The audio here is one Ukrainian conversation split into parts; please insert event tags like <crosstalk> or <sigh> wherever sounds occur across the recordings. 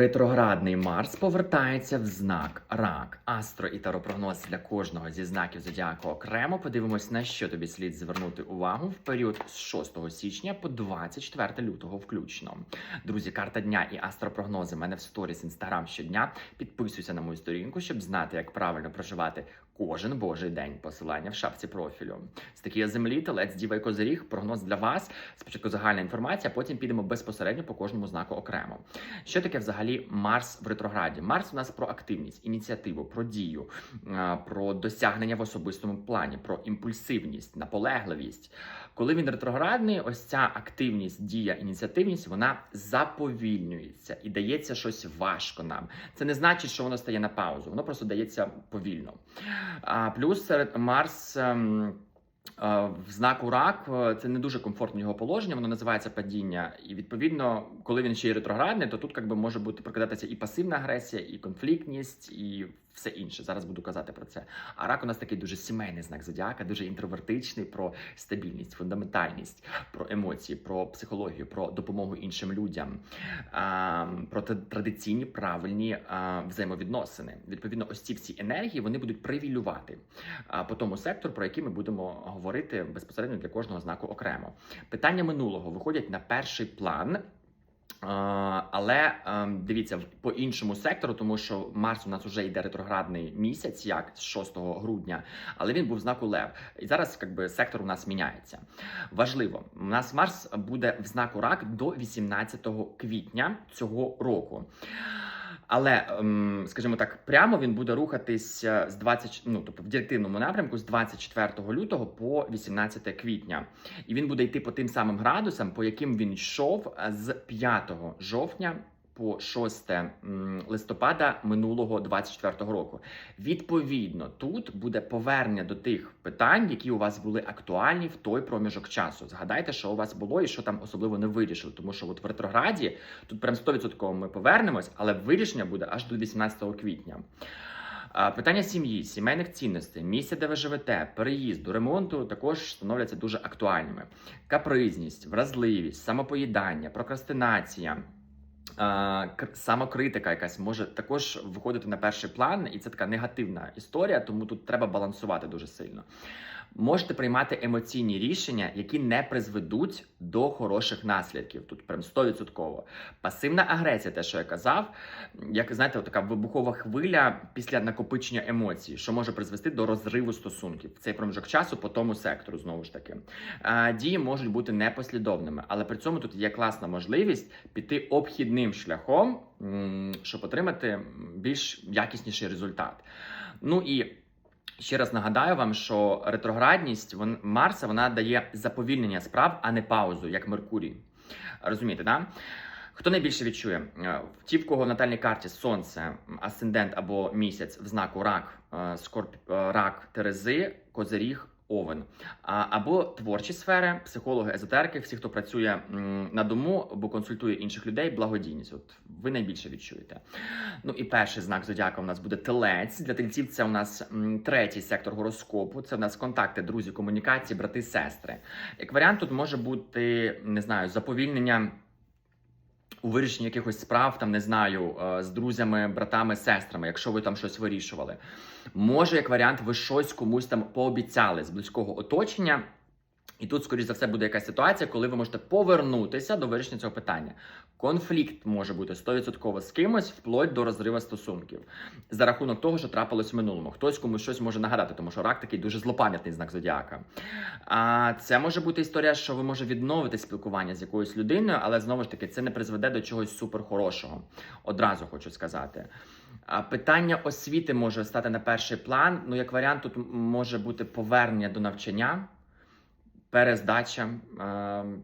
Ретроградний Марс повертається в знак Рак. Астро і таропрогноз для кожного зі знаків зодіаку окремо. Подивимось, на що тобі слід звернути увагу в період з 6 січня по 24 лютого, включно. Друзі, карта дня і астропрогнози. в мене в сторіс інстаграм щодня. Підписуйся на мою сторінку, щоб знати, як правильно проживати кожен божий день. Посилання в шапці профілю. З такі землі, телець, діва і козиріг. Прогноз для вас. Спочатку загальна інформація, потім підемо безпосередньо по кожному знаку окремо. Що таке взагалі Марс в ретрограді? Марс у нас про активність, ініціативу, про дію, е, про досягнення в особистому плані, про імпульсивність, наполегливість. Коли він ретроградний, ось ця активність, дія, ініціативність, вона заповільнюється і дається щось важко нам. Це не значить, що воно стає на паузу, воно просто дається повільно. А плюс серед Марс. ем, е, В знаку рак е, це не дуже комфортне його положення, воно називається падіння. І відповідно, коли він ще й ретроградний, то тут якби може бути прокидатися і пасивна агресія, і конфліктність, і все інше. Зараз буду казати про це. А рак у нас такий дуже сімейний знак зодіака, дуже інтровертичний про стабільність, фундаментальність, про емоції, про психологію, про допомогу іншим людям, про традиційні правильні взаємовідносини. Відповідно, ось ці всі енергії вони будуть привілювати по тому сектору, про який ми будемо говорити безпосередньо для кожного знаку окремо. Питання минулого виходять на перший план. Але ем, дивіться по іншому сектору, тому що Марс у нас вже йде ретроградний місяць, як з 6 грудня, але він був знаку Лев. І зараз якби сектор у нас міняється. Важливо, у нас Марс буде в знаку Рак до 18 квітня цього року. Але, ем, скажімо так, прямо він буде рухатись е, з 20, ну, тобто в директивному напрямку з 24 лютого по 18 квітня. І він буде йти по тим самим градусам, по яким він йшов е, з 5 жовтня по 6 листопада минулого 24 року. Відповідно, тут буде повернення до тих питань, які у вас були актуальні в той проміжок часу. Згадайте, що у вас було і що там особливо не вирішили, тому що от в ретрограді тут прям 100% ми повернемось, але вирішення буде аж до 18 квітня. Питання сім'ї, сімейних цінностей, місця, де ви живете, переїзду, ремонту також становляться дуже актуальними. Капризність, вразливість, самопоїдання, прокрастинація. Самокритика якась може також виходити на перший план, і це така негативна історія, тому тут треба балансувати дуже сильно. Можете приймати емоційні рішення, які не призведуть до хороших наслідків. Тут прям 100%. Пасивна агресія, те, що я казав, як знаєте, така вибухова хвиля після накопичення емоцій, що може призвести до розриву стосунків в цей проміжок часу по тому сектору. Знову ж таки, дії можуть бути непослідовними, але при цьому тут є класна можливість піти обхідним шляхом, щоб отримати більш якісніший результат. Ну і Ще раз нагадаю вам, що ретроградність вон, Марса вона дає заповільнення справ, а не паузу, як Меркурій. Розумієте, да? Хто найбільше відчує? Е, Ті, в кого в натальній карті сонце, асцендент або місяць в знаку рак, е, скорп, е, рак Терези, козиріг, овен. Або творчі сфери, психологи, езотерики, всі, хто працює на дому або консультує інших людей, благодійність. От ви найбільше відчуєте. Ну і перший знак зодіака у нас буде телець. Для тельців це у нас третій сектор гороскопу. Це у нас контакти, друзі, комунікації, брати, сестри. Як варіант, тут може бути не знаю, заповільнення. У вирішенні якихось справ, там не знаю, е, з друзями, братами, сестрами, якщо ви там щось вирішували. Може, як варіант, ви щось комусь там пообіцяли з близького оточення. І тут, скоріш за все, буде якась ситуація, коли ви можете повернутися до вирішення цього питання. Конфлікт може бути 100% з кимось, вплоть до розриву стосунків, за рахунок того, що трапилось в минулому. Хтось комусь щось може нагадати, тому що рак такий дуже злопам'ятний знак зодіака. А це може бути історія, що ви може відновити спілкування з якоюсь людиною, але знову ж таки це не призведе до чогось суперхорошого. Одразу хочу сказати. А питання освіти може стати на перший план. Ну, як варіант, тут може бути повернення до навчання. Перездача,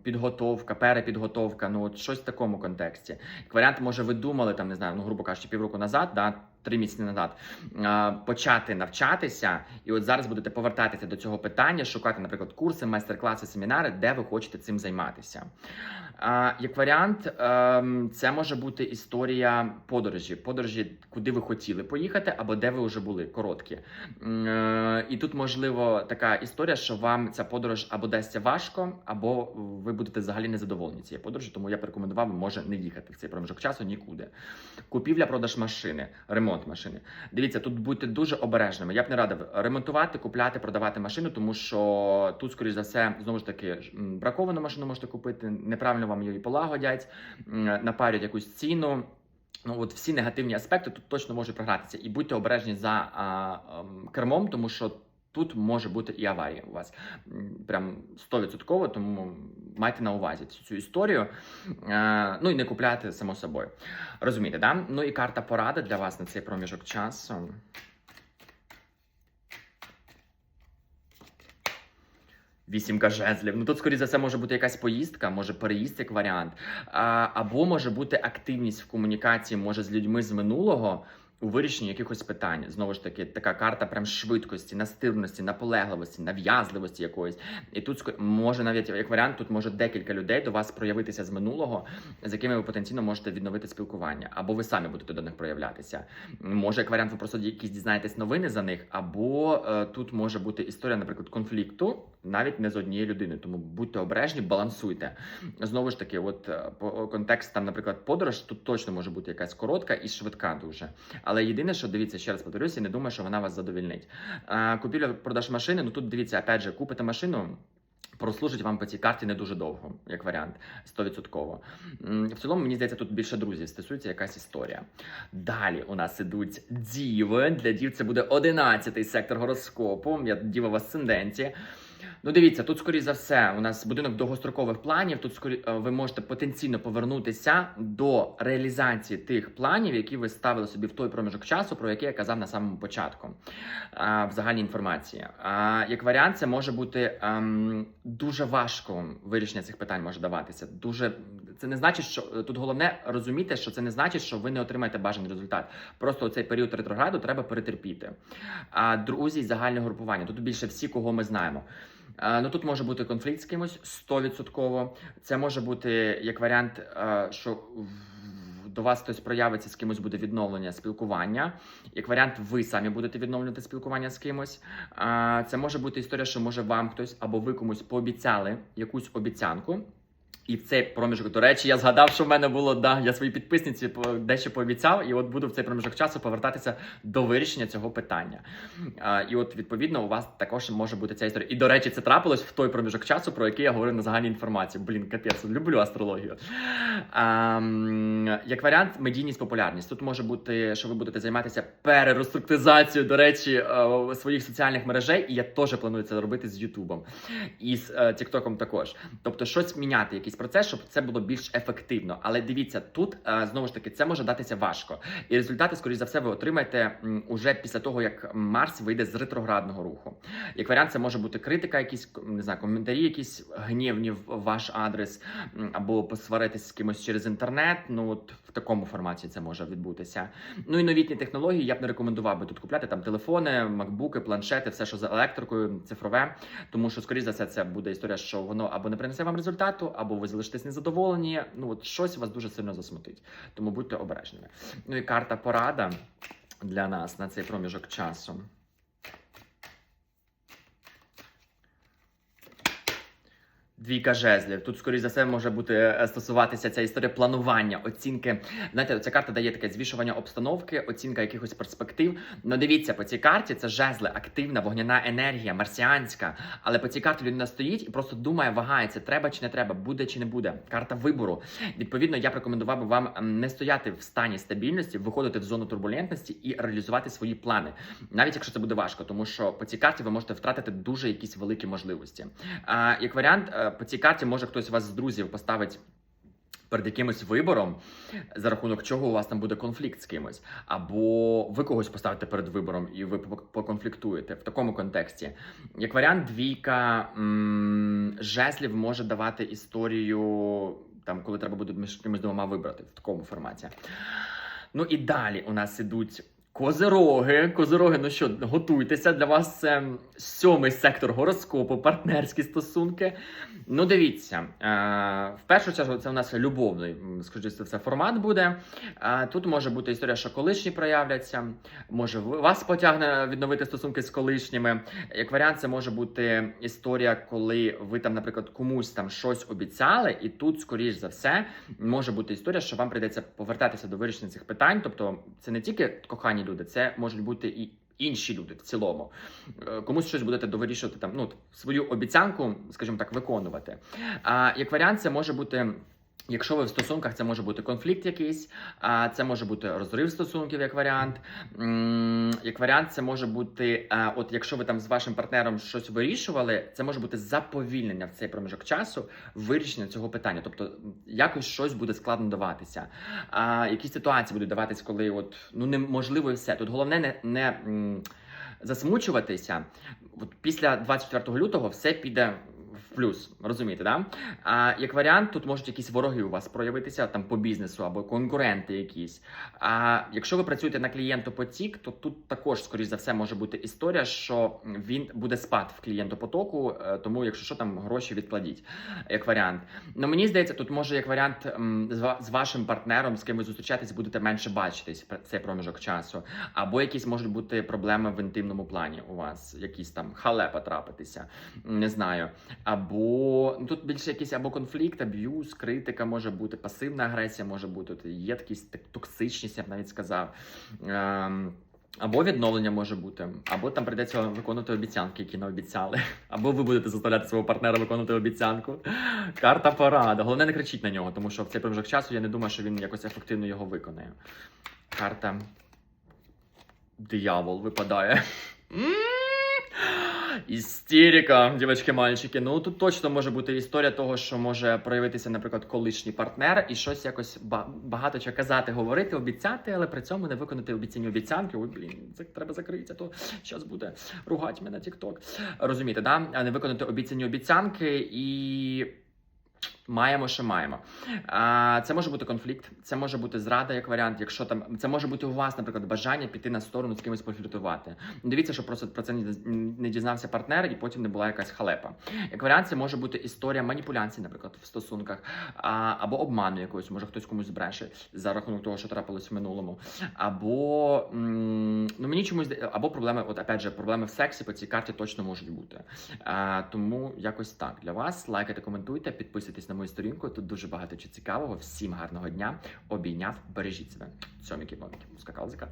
підготовка, перепідготовка, ну от щось в такому контексті. Як варіант, може, ви думали там, не знаю, ну грубо кажучи, півроку назад, да, три місяці назад, почати навчатися, і от зараз будете повертатися до цього питання, шукати, наприклад, курси, майстер-класи, семінари, де ви хочете цим займатися. Як варіант, ем, це може бути історія подорожі, подорожі, куди ви хотіли поїхати, або де ви вже були, короткі. Е, І тут можливо така історія, що вам ця подорож або дасться важко, або ви будете взагалі незадоволені цією подорожі, тому я б рекомендував, може не їхати в цей проміжок часу нікуди. Купівля, продаж машини, ремонт машини. Дивіться, тут будьте дуже обережними. Я б не радив ремонтувати, купляти, продавати машину, тому що тут, скоріш за все, знову ж таки браковану машину можете купити, неправильно вам її полагодять, напарять якусь ціну. Ну, от всі негативні аспекти тут точно можуть програтися. І будьте обережні за а, а, кермом, тому що тут може бути і аварія у вас. Прям 100%, тому майте на увазі цю, цю історію. Е, ну і не купляти само собою. Розумієте, да? Ну і карта порада для вас на цей проміжок часу. Вісімка жезлів. Ну тут, скоріше за все, може бути якась поїздка, може переїзд як варіант. А, або може бути активність в комунікації, може з людьми з минулого. У вирішенні якихось питань знову ж таки така карта прям швидкості, настирності, наполегливості, нав'язливості якоїсь. І тут може навіть як варіант, тут може декілька людей до вас проявитися з минулого, з якими ви потенційно можете відновити спілкування, або ви самі будете до них проявлятися. Може, як варіант, ви просто якісь дізнаєтесь новини за них, або е, тут може бути історія, наприклад, конфлікту навіть не з однією людиною. Тому будьте обережні, балансуйте. Знову ж таки, от е, по контекст там, наприклад, подорож, тут точно може бути якась коротка і швидка дуже. Але єдине, що дивіться, ще раз повторюся, не думаю, що вона вас задовільнить. Е, Купівля продаж машини. Ну тут дивіться, опять же, купите машину. Прослужить вам по цій карті не дуже довго, як варіант, 100%. В цілому, мені здається, тут більше друзів стосується якась історія. Далі у нас ідуть діви. Для дів це буде 11-й сектор гороскопу. Я діва в асценденті. Ну, дивіться, тут, скоріш за все, у нас будинок довгострокових планів. Тут скорі... е, ви можете потенційно повернутися до реалізації тих планів, які ви ставили собі в той проміжок часу, про який я казав на самому початку а, в загальній інформації. А, як варіант, це може бути ем, дуже важко вирішення цих питань може даватися. Дуже це не значить, що е, тут головне розуміти, що це не значить, що ви не отримаєте бажаний результат. Просто цей період ретрограду треба перетерпіти. А друзі, з загального групування тут більше всі, кого ми знаємо. Е, Ну тут може бути конфлікт з кимось 100%. Це може бути як варіант, е, що до вас хтось проявиться, з кимось буде відновлення спілкування. Як варіант, ви самі будете відновлювати спілкування з кимось. Е, Це може бути історія, що може вам хтось або ви комусь пообіцяли якусь обіцянку. І в цей проміжок, до речі, я згадав, що в мене було да, я своїй підписниці дещо пообіцяв, і от буду в цей проміжок часу повертатися до вирішення цього питання. А, і от відповідно у вас також може бути ця історія. І до речі, це трапилось в той проміжок часу, про який я говорив на загальній інформації. Блін, капець, люблю астрологію. А, як варіант, медійність, популярність. Тут може бути, що ви будете займатися перереструктизацією, до речі, е, своїх соціальних мережей, і я теж планую це робити з Ютубом і з е, Тіктоком також. Тобто, щось міняти, якийсь процес, щоб це було більш ефективно. Але дивіться, тут е, знову ж таки це може датися важко. І результати, скоріш за все, ви отримаєте уже після того, як Марс вийде з ретроградного руху. Як варіант, це може бути критика, якісь не знаю, коментарі, якісь гнівні в ваш адрес, або посваритись з кимось через інтернет. Ну от такому форматі це може відбутися. Ну і новітні технології я б не рекомендував би тут купляти там телефони, макбуки, планшети, все, що за електрикою, цифрове. Тому що, скоріш за все, це буде історія, що воно або не принесе вам результату, або ви залишитесь незадоволені. Ну от щось вас дуже сильно засмутить. Тому будьте обережними. Ну і карта порада для нас на цей проміжок часу. Двійка жезлів. Тут, скоріш за все, може бути е, стосуватися ця історія планування, оцінки. Знаєте, ця карта дає таке звішування обстановки, оцінка якихось перспектив. Ну дивіться, по цій карті це жезли, активна вогняна енергія, марсіанська. Але по цій карті людина стоїть і просто думає, вагається, треба чи не треба, буде чи не буде. Карта вибору. Відповідно, я б рекомендував би вам не стояти в стані стабільності, виходити в зону турбулентності і реалізувати свої плани, навіть якщо це буде важко, тому що по цій карті ви можете втратити дуже якісь великі можливості. А як варіант, е, по цій карті може хтось вас з друзів поставить. Перед якимось вибором, за рахунок чого у вас там буде конфлікт з кимось, або ви когось поставите перед вибором і ви пок- поконфліктуєте в такому контексті. Як варіант, двійка м- жезлів може давати історію, там, коли треба буде між кимось двома вибрати в такому форматі. Ну і далі у нас ідуть Козироги, козироги, ну що, готуйтеся. Для вас це сьомий сектор гороскопу, партнерські стосунки. Ну, дивіться, е, в першу чергу це у нас любовний, скажімо, це формат буде. Е, Тут може бути історія, що колишні проявляться, може вас потягне відновити стосунки з колишніми. Як варіант, це може бути історія, коли ви там, наприклад, комусь там щось обіцяли, і тут, скоріш за все, може бути історія, що вам прийдеться повертатися до вирішення цих питань. Тобто, це не тільки кохані люди, це можуть бути і. Інші люди в цілому Е, комусь щось будете довирішувати там, ну свою обіцянку, скажімо так, виконувати. А як варіант, це може бути. Якщо ви в стосунках, це може бути конфлікт якийсь, а це може бути розрив стосунків як варіант. Як варіант, це може бути, от якщо ви там з вашим партнером щось вирішували, це може бути заповільнення в цей проміжок часу вирішення цього питання. Тобто якось щось буде складно даватися. Якісь ситуації будуть даватись, коли от ну неможливо і все. Тут головне не, не засмучуватися. От після 24 лютого все піде плюс, розумієте, да? А як варіант, тут можуть якісь вороги у вас проявитися там по бізнесу або конкуренти якісь. А якщо ви працюєте на клієнтопотік, то тут також, скоріш за все, може бути історія, що він буде спад в клієнтопотоку, е, тому якщо що там гроші відкладіть, як варіант. Ну мені здається, тут може як варіант з вашим партнером, з ким ви зустрічаєтесь, будете менше бачитись цей проміжок часу. Або якісь можуть бути проблеми в інтимному плані у вас, якісь там халепа трапитися, не знаю. Або ну, тут більше якийсь або конфлікт, аб'юз, критика може бути, пасивна агресія може бути, от єдкість, так- токсичність, я б навіть сказав. Ем, або відновлення може бути, або там прийдеться виконувати обіцянки, які не обіцяли, <laughs> або ви будете заставляти свого партнера виконувати обіцянку. Карта порада. Головне, не кричіть на нього, тому що в цей проміжок часу я не думаю, що він якось ефективно його виконає. Карта диявол випадає. <laughs> Істерика, дівчатки, мальчики. Ну тут точно може бути історія того, що може проявитися, наприклад, колишній партнер і щось якось ба- багато чого казати, говорити, обіцяти, але при цьому не виконати обіцяні обіцянки. Ой, блін, це треба закритися, то зараз буде ругати мене Тікток Розумієте, да? Не виконати обіцяні обіцянки і. Маємо, що маємо. А, це може бути конфлікт, це може бути зрада як варіант. Якщо там це може бути у вас, наприклад, бажання піти на сторону з кимось пофліртувати. Дивіться, що просто про це не дізнався партнер, і потім не була якась халепа. Як варіант, це може бути історія маніпуляцій, наприклад, в стосунках, а, або обману якогось, може хтось комусь бреше за рахунок того, що трапилось в минулому, або м, ну мені чомусь або проблеми, от опять же, проблеми в сексі по цій карті точно можуть бути. А, тому якось так для вас. Лайкайте, коментуйте, підписуйтесь на мою сторінку. Тут дуже багато чого цікавого. Всім гарного дня. Обійняв, бережіть себе. Цьоміки, боміки. Скакал закат.